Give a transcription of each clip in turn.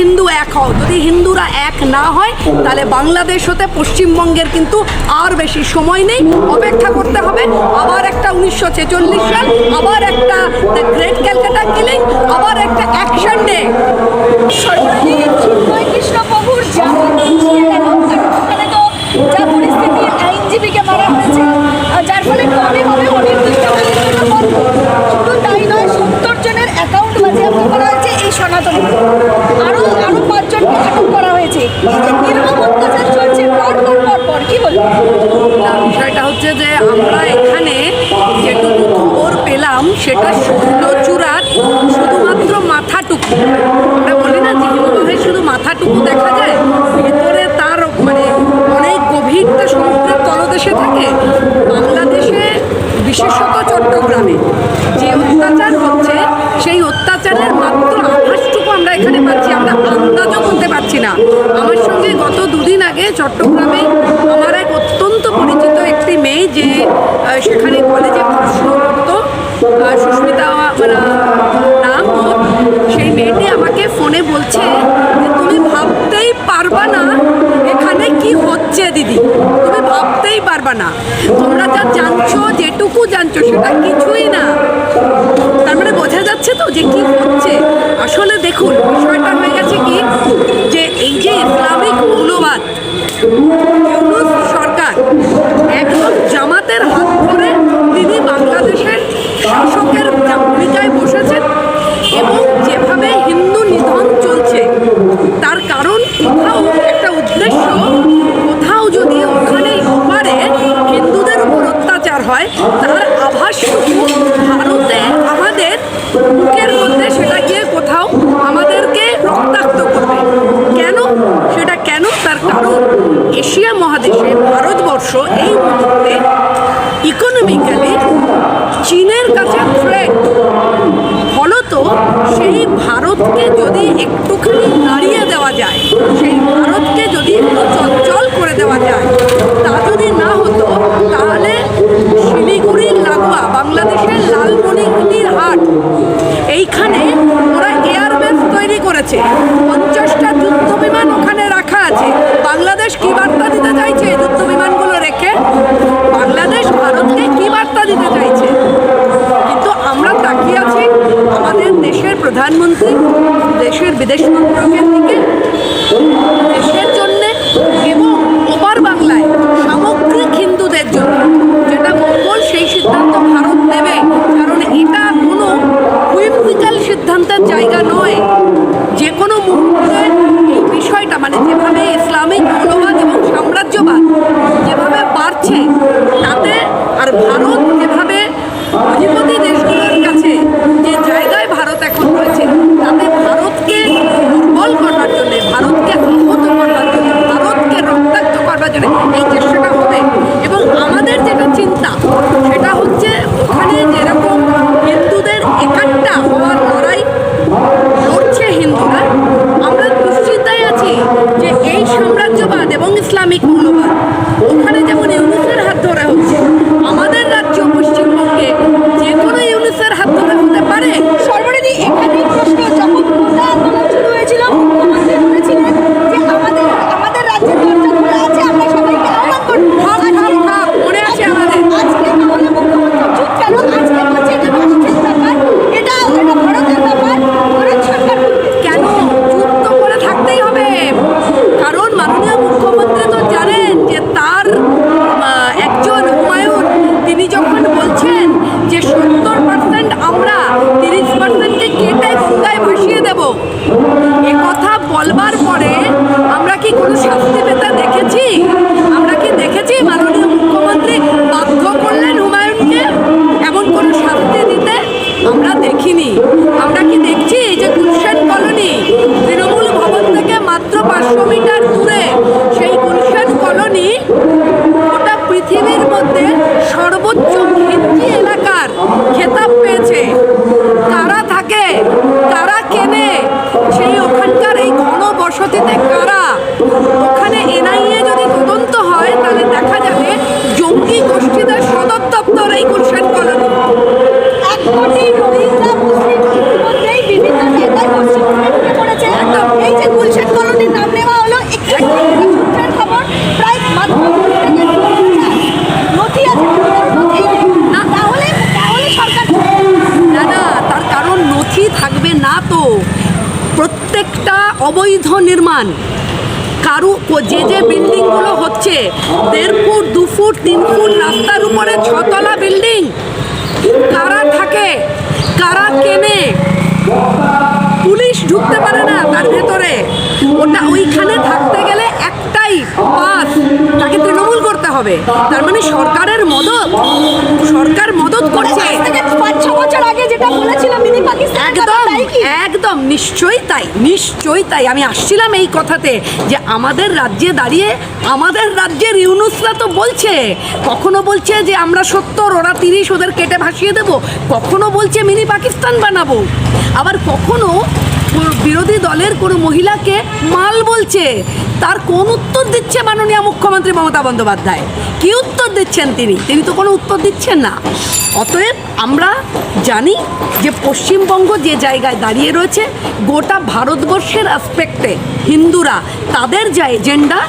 হিন্দু এক হও। যদি হিন্দুরা এক না হয়, তাহলে বাংলাদেশ হতে পশ্চিমবঙ্গের কিন্তু আর বেশি সময় নেই। অপেক্ষা করতে হবে, আবার একটা উনিশশো ছেচল্লিশ সাল, আবার একটা গ্রেট ক্যালকাটা কিলিং আবার একটা অ্যাকশন ডে যার ফলে কবে হবে সেটা শুকনো চূড়ার শুধুমাত্র মাথাটুকু। আমরা বলি না যে হিমবাহের শুধু মাথাটুকু দেখা যায়, ভেতরে তার মানে অনেক গভীরটা সমুদ্রের তলদেশে থাকে। বাংলাদেশে, বিশেষত চট্টগ্রামে যে অত্যাচার হচ্ছে, সেই অত্যাচারের মাত্র আভাসটুকু আমরা এখানে পাচ্ছি। আমরা আন্দাজও করতে পারছি না। আমার সঙ্গে গত দুদিন আগে চট্টগ্রামে আমার এক অত্যন্ত পরিচিত একটি মেয়ে যে সেখানে কলেজে নেই। তুমি ভাবতেই পারবা না। তোমরা যা জানছো, যেটুকু জানছো, সেটা কিছুই না। তার মানে বোঝা যাচ্ছে তো যে কি হচ্ছে। আসলে দেখুন, বিষয়টা হয়ে গেছে কি? যে এই যে যায়। সেই প্রধানমন্ত্রী দেশের বিদেশ মন্ত্রকের দিকে দেশের নির্মাণ কারু যে যে বিল্ডিংগুলো হচ্ছে দেড় ফুট দু ফুট তিন ফুট রাস্তার উপরে ছতলা বিল্ডিং কারা থাকে কারা কেনে? পুলিশ ঢুকতে পারে না তার ভেতরে। ওটা ওইখানে থাকতে গেলে একটাই পাস তাকে তৃণমূল করতে হবে। তার মানে সরকারের মদত সরকার মদত করছে। পাঁচ ছ বছর আগে যেটা বলেছিল মিনি পাকিস্তান একদম। একদম, নিশ্চয়ই তাই নিশ্চয়ই তাই। আমি আসছিলাম এই কথাতে যে আমাদের রাজ্যে দাঁড়িয়ে, আমাদের রাজ্যের ইউনুসরা তো বলছে, কখনো বলছে যে আমরা সত্তর, ওরা তিরিশ, ওদের কেটে ভাসিয়ে দেব, কখনো বলছে মিনি পাকিস্তান বানাবো। আবার কখনো বিরোধী দলের কোনো মহিলাকে মাল বলছে? তার কোন উত্তর দিচ্ছে মাননীয় মুখ্যমন্ত্রী মমতা বন্দ্যোপাধ্যায়? কি উত্তর দিচ্ছেন তিনি? তিনি তো কোনো উত্তর দিচ্ছেন না। অতএব আমরা জানি যে পশ্চিমবঙ্গ যে জায়গায় দাঁড়িয়ে রয়েছে, গোটা ভারতবর্ষের অ্যাসপেক্টে হিন্দুরা, তাদের যে এজেন্ডা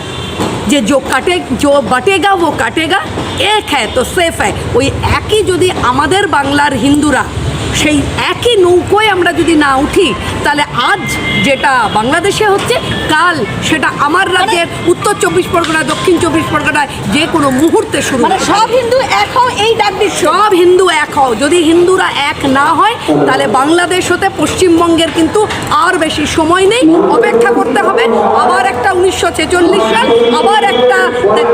যে জো কাটে জো বাটেগা, ও কাটেগা, এক হ্যাঁ তো সেফ হ্যাঁ ওই একই যদি আমাদের বাংলার হিন্দুরা সেই একই নৌকোয় আমরা যদি না উঠি তাহলে আজ যেটা বাংলাদেশে হচ্ছে কাল সেটা আমার রাজ্যের উত্তর চব্বিশ পরগনা দক্ষিণ চব্বিশ পরগনায় যে কোনো মুহূর্তে শুরু মানে সব হিন্দু এক হও এই ডাক সব হিন্দু এক হও। যদি হিন্দুরা এক না হয় তাহলে বাংলাদেশ হতে পশ্চিমবঙ্গের কিন্তু আর বেশি সময় নেই অপেক্ষা করতে হবে। আবার একটা উনিশশো ছেচল্লিশ সাল আবার একটা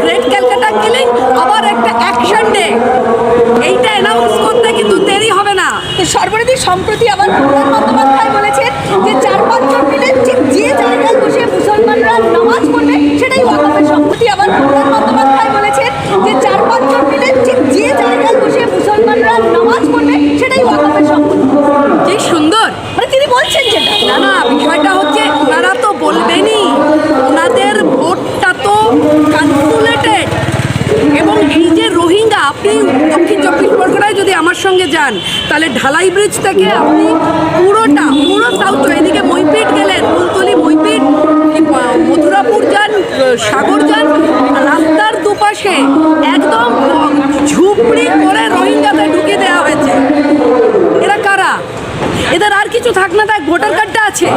গ্রেট ক্যালকাটা কিলিং আবার একটা অ্যাকশন ডে এইটা অ্যানাউন্স করতে কিন্তু সর্বনীতি সম্প্রতি আবার প্রধান বন্দ্যোপাধ্যায় বলেছেন যে চার পাঁচজন মিলে ঠিক যে জায়গায় বসে মুসলমানরা নামাজ পড়বে, সেটাই সম্প্রতি আবার প্রধান বন্দ্যোপাধ্যায় সঙ্গে যান। তাহলে ঢালাই ব্রিজ থেকে আপনি পুরোটা, পুরো সাউথ এদিকে মইপিট গেলেন ফুলতলি মইপিট মথুরাপুর যান, সাগর যান, রাস্তার দুপাশে একদম ঝুপড়ি করে রোহিঙ্গাতে ঢুকে দেওয়া হয়েছে। এরা কারা? এদের আর কিছু থাক না থাক ভোটার কার্ডটা আছে।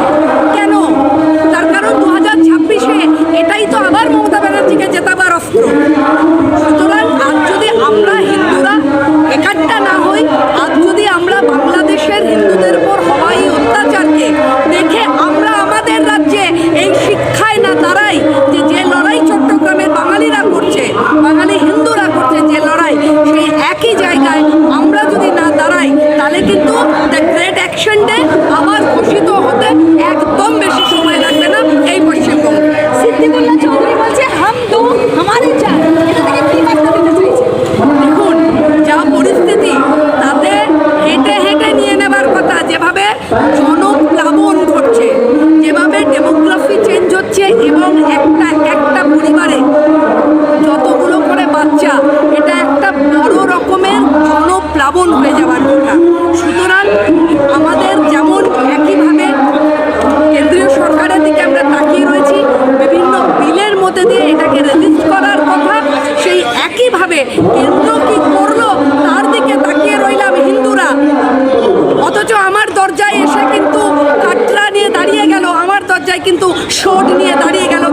একই জায়গায় আমরা যদি না দাঁড়াই, তাহলে কিন্তু দ্য গ্রেট অ্যাকশন ডে আবার ঘোষিত হতে একদম বেশি সময় লাগবে না এই পশ্চিমবঙ্গে। সিদ্দিকুল্লাহ চৌধুরী বলছে, হাম দো দিতে চাইছে? দেখুন, যা পরিস্থিতি তাতে হেঁটে হেঁটে নিয়ে নেবার কথা, যেভাবে জনপ্লাবন ঘটছে, যেভাবে ডেমোগ্রাফি চেঞ্জ হচ্ছে এবং একটা একটা পরিবারে যতগুলো করে বাচ্চা এটা একটা বড় রকমের জনপ্লাবন হয়ে যাওয়ার কথা। সুতরাং আমাদের যেমন একইভাবে কেন্দ্রীয় সরকারের দিকে আমরা তাকিয়ে রয়েছি, বিভিন্ন বিলের মধ্যে দিয়ে এটাকে রেজিস্ট করার কথা, সেই একইভাবে কেন্দ্র কি করল তার দিকে তাকিয়ে রইলাম হিন্দুরা। অথচ আমার দরজায় এসে কিন্তু কাটরা নিয়ে দাঁড়িয়ে গেল, আমার দরজায় কিন্তু শোট নিয়ে দাঁড়িয়ে গেল।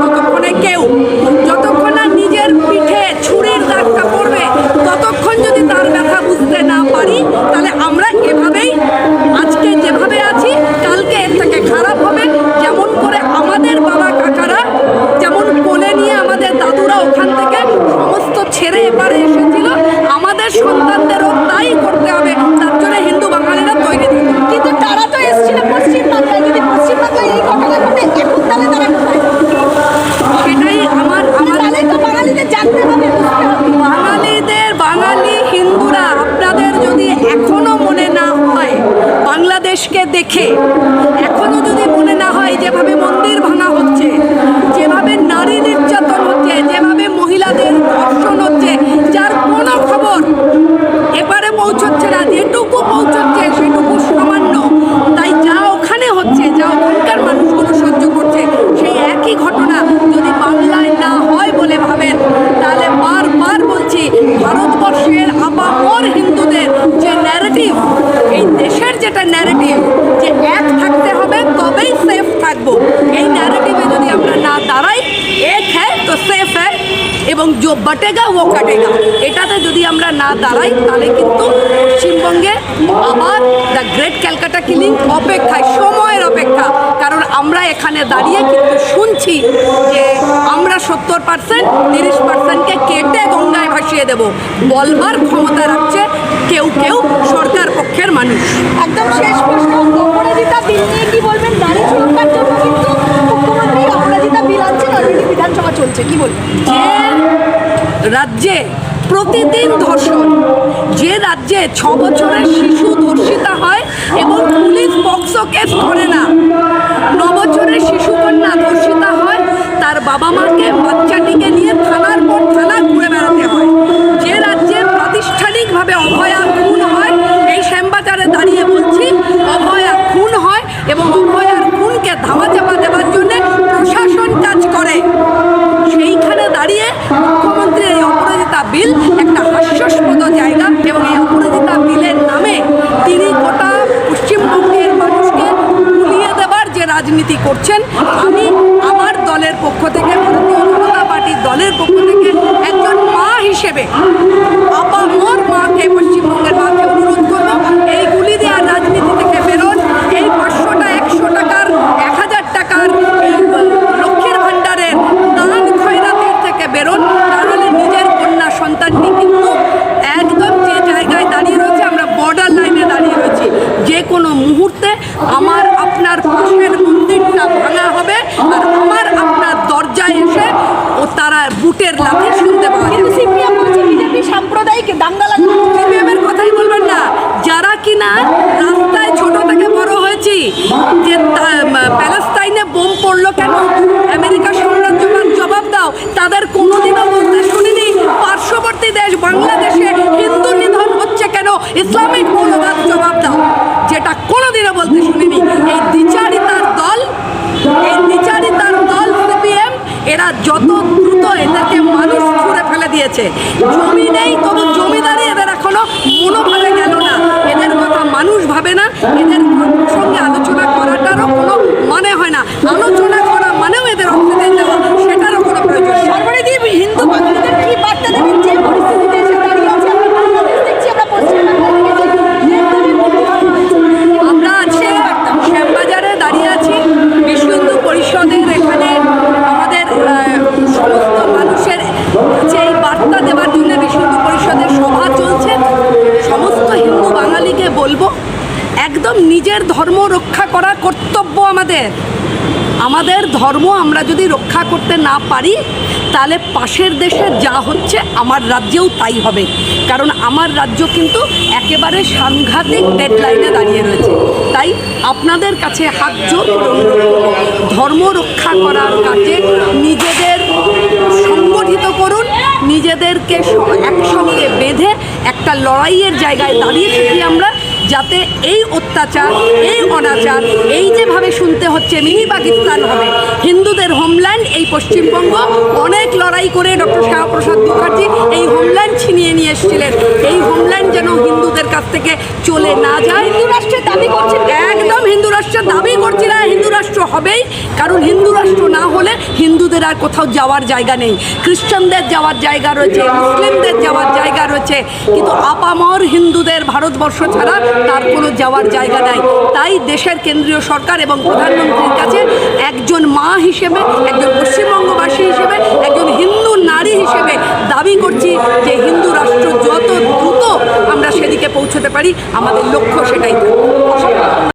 কিন্তু পশ্চিমবঙ্গে আবার দ্য গ্রেট ক্যালকাটা কিলিং অপেক্ষায় সময়ের অপেক্ষা। কারণ আমরা এখানে দাঁড়িয়ে কিন্তু শুনছি যে আমরা সত্তর পার্সেন্ট তিরিশ পার্সেন্টকে কেটে গঙ্গায় ভাসিয়ে দেব। বলবার ক্ষমতা রাখছে কেউ কেউ সরকার পক্ষের মানুষ। একদম শেষ প্রশ্ন অপরাজিতা বিল নিয়ে কি বলবেন? নারী সুরক্ষার জন্য কিন্তু মুখ্যমন্ত্রী অপরাজিতা বিল আনছেন অলরেডি বিধানসভা চলছে কি বলবেন? রাজ্যে প্রতিদিন ধর্ষণ। যে রাজ্যে ছ বছরের শিশু ধর্ষিতা হয় এবং পুলিশ পক্সো কেস ধরে না, ন বছরের শিশু কন্যা ধর্ষিতা হয়, তার বাবা মাকে বাচ্চাটিকে নিয়ে থানা না। এদের সঙ্গে আলোচনা করাটারও কোনো মনে হয় না। আলোচনা নিজের ধর্ম রক্ষা করা কর্তব্য আমাদের। আমাদের ধর্ম আমরা যদি রক্ষা করতে না পারি, তাহলে পাশের দেশে যা হচ্ছে আমার রাজ্যেও তাই হবে। কারণ আমার রাজ্য কিন্তু একেবারে সাংঘাতিক ডেডলাইনে দাঁড়িয়ে রয়েছে। তাই আপনাদের কাছে হাত জোর ধর্ম রক্ষা করার কাজে নিজেদের সংগঠিত করুন, নিজেদেরকে একসঙ্গে বেঁধে একটা লড়াইয়ের জায়গায় দাঁড়িয়ে থাকি আমরা। যাতে এই অত্যাচার এই অনাচার এই যেভাবে শুনতে হচ্ছে মিনি পাকিস্তান হবে। হিন্দুদের হোমল্যান্ড এই পশ্চিমবঙ্গ অনেক লড়াই করে ডক্টর শ্যামাপ্রসাদ মুখার্জি এই হোমল্যান্ড ছিনিয়ে নিয়ে এসেছিলেন। এই হোমল্যান্ড যেন হিন্দুদের কাছ থেকে চলে না যায়। হিন্দু রাষ্ট্রের দাবি করছেন একদম হিন্দু রাষ্ট্রের দাবি করছি না হিন্দু রাষ্ট্র হবেই। কারণ হিন্দু রাষ্ট্র না হলে হিন্দুদের আর কোথাও যাওয়ার জায়গা নেই। খ্রিস্টানদের যাওয়ার জায়গা রয়েছে মুসলিমদের যাওয়ার জায়গা রয়েছে। কিন্তু আপামর হিন্দুদের ভারতবর্ষ ছাড়া তার কোনো যাওয়ার জায়গা নাই। তাই দেশের কেন্দ্রীয় সরকার এবং প্রধানমন্ত্রীর কাছে একজন মা হিসেবে, একজন পশ্চিমবঙ্গবাসী হিসেবে, একজন হিন্দু নারী হিসেবে দাবি করছি যে হিন্দু রাষ্ট্র যত দ্রুত আমরা সেদিকে পৌঁছতে পারি, আমাদের লক্ষ্য সেটাই